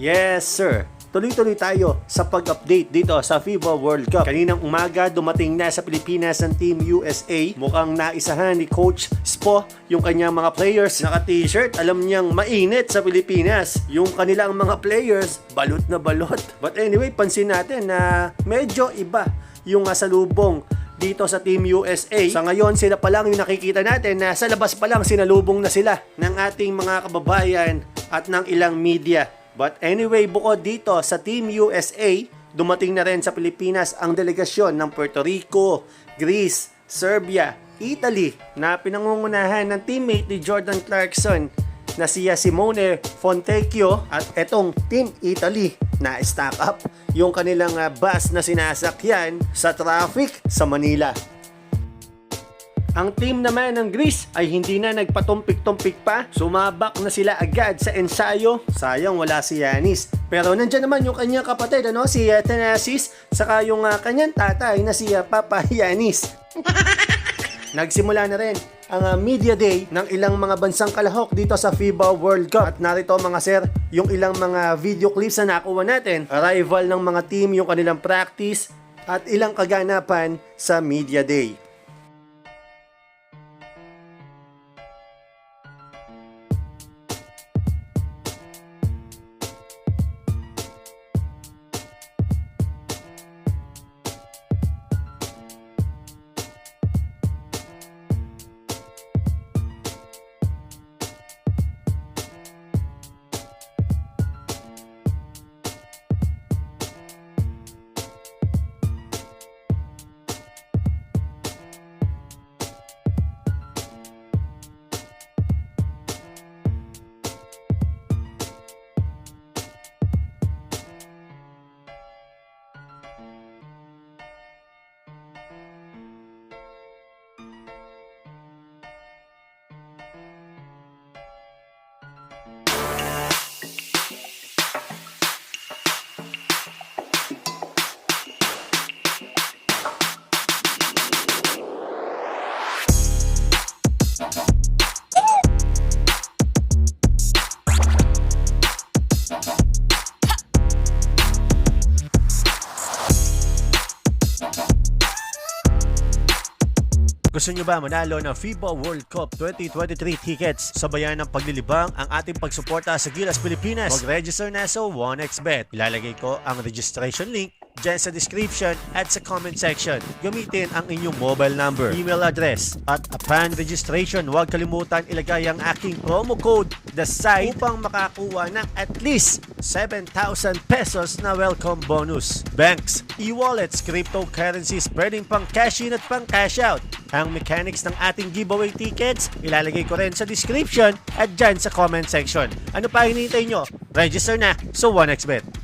Yes, sir. Tuloy-tuloy tayo sa pag-update dito sa FIBA World Cup. Kaninang umaga, dumating na sa Pilipinas ang Team USA. Mukhang naisahan ni Coach Spo yung kanyang mga players. Naka-t-shirt, alam niyang mainit sa Pilipinas. Yung kanilang mga players, balot na balot. But anyway, pansin natin na medyo iba yung asalubong dito sa Team USA. Sa ngayon, sila pa lang yung nakikita natin na sa labas pa lang sinalubong na sila ng ating mga kababayan at ng ilang media. But anyway, bukod dito sa Team USA, dumating na rin sa Pilipinas ang delegasyon ng Puerto Rico, Greece, Serbia, Italy na pinangungunahan ng teammate ni Jordan Clarkson na siya Simone Fontecchio at etong Team Italy na stack up yung kanilang ah, bus na sinasakyan sa traffic sa Manila. Ang team naman ng Greece ay hindi na nagpatumpik-tumpik pa. Sumabak na sila agad sa ensayo. Sayang wala si Yanis. Pero nandyan naman yung kanyang kapatid, ano, si uh, saka yung ah, kanyang tatay na si ah, Papa Yanis. Nagsimula na rin ang ah, media day ng ilang mga bansang kalahok dito sa FIBA World Cup. At narito mga sir, yung ilang mga video clips na nakuha natin. Arrival ng mga team, yung kanilang practice, at ilang kaganapan sa media day. Gusto nyo ba manalo ng FIBA World Cup 2023 tickets? Sabayan ng paglilibang ang ating pagsuporta sa Gilas Pilipinas. Mag-register na sa 1xBet. Ilalagay ko ang registration link dyan sa description at sa comment section. Gamitin ang inyong mobile number, email address, at upon registration, huwag kalimutan ilagay ang aking promo code the site upang makakuha ng at least 7,000 pesos na welcome bonus. Banks, e-wallets, cryptocurrencies, pwedeng pang cash in at pang cash out. Ang mechanics ng ating giveaway tickets, ilalagay ko rin sa description at dyan sa comment section. Ano pa hinihintay nyo? Register na sa 1xBet.